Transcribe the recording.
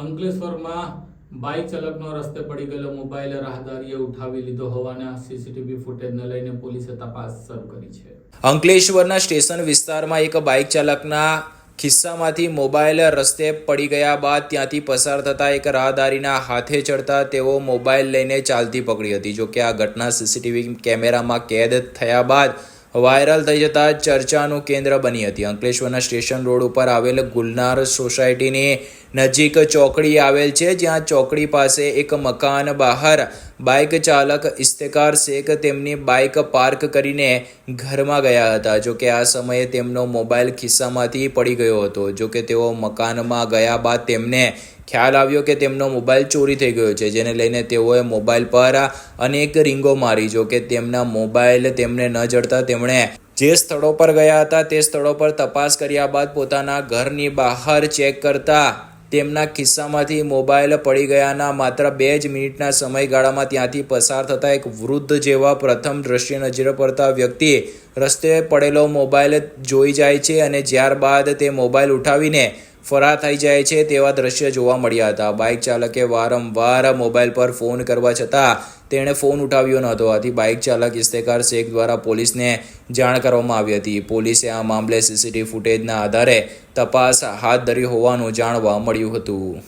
અંકલેશ્વરમાં બાઇક ચાલકનો રસ્તે પડી ગયેલો મોબાઈલ રાહદારીએ ઉઠાવી લીધો હોવાના સીસીટીવી ફૂટેજને લઈને પોલીસે તપાસ શરૂ કરી છે. અંકલેશ્વરના સ્ટેશન વિસ્તારમાં એક બાઇક ચાલકના ખિસ્સામાંથી મોબાઈલ રસ્તે પડી ગયા બાદ ત્યાંથી પસાર થતા એક રાહદારીના હાથે ચડતા તેઓ મોબાઈલ લઈને ચાલતી પકડી હતી. જોકે આ ઘટના સીસીટીવી કેમેરામાં કેદ થયા બાદ વાયરલ થઈ જતા ચર્ચાનું કેન્દ્ર બની હતી. અંકલેશ્વરના સ્ટેશન રોડ ઉપર આવેલ ગુલનાર સોસાયટીની નજીક ચોકડી આવેલ છે, જ્યાં ચોકડી પાસે એક મકાન બહાર બાઇક ચાલક ઇસ્તેકાર શેખ તેમની બાઇક પાર્ક કરીને ઘરમાં ગયા હતા. જોકે આ સમયે તેમનો મોબાઈલ ખિસ્સામાંથી પડી ગયો હતો. જોકે તેઓ મકાનમાં ગયા બાદ તેમને ખ્યાલ આવ્યો કે તેમનો મોબાઈલ ચોરી થઈ ગયો છે, જેને લઈને તેઓએ મોબાઈલ પર અનેક રીંગો મારી. જો કે તેમના મોબાઈલ તેમને ન જડતા તેમણે જે સ્થળો પર ગયા હતા તે સ્થળો પર તપાસ કર્યા બાદ પોતાના ઘરની બહાર ચેક કરતા તેમના ખિસ્સામાંથી મોબાઈલ પડી ગયાના માત્ર બે જ મિનિટના સમયગાળામાં ત્યાંથી પસાર થતા એક વૃદ્ધ જેવા પ્રથમ દ્રશ્ય નજરે પડતા વ્યક્તિએ રસ્તે પડેલો મોબાઈલ જોઈ જાય છે અને ત્યારબાદ તે મોબાઈલ ઉઠાવીને ફરાર થઈ જાય છે તેવા દ્રશ્ય જોવા મળ્યા હતા. બાઇક ચાલકે વારંવાર મોબાઈલ પર ફોન કરવા છતાં તેણે ફોન ઉઠાવ્યો ન હતો આથી બાઇક ચાલક ઇસ્તેકાર શેખ દ્વારા પોલીસને જાણ કરવામાં આવી હતી. પોલીસે આ મામલે સીસીટીવી ફૂટેજના આધારે તપાસ હાથ ધરી હોવાનું જાણવા મળ્યું હતું.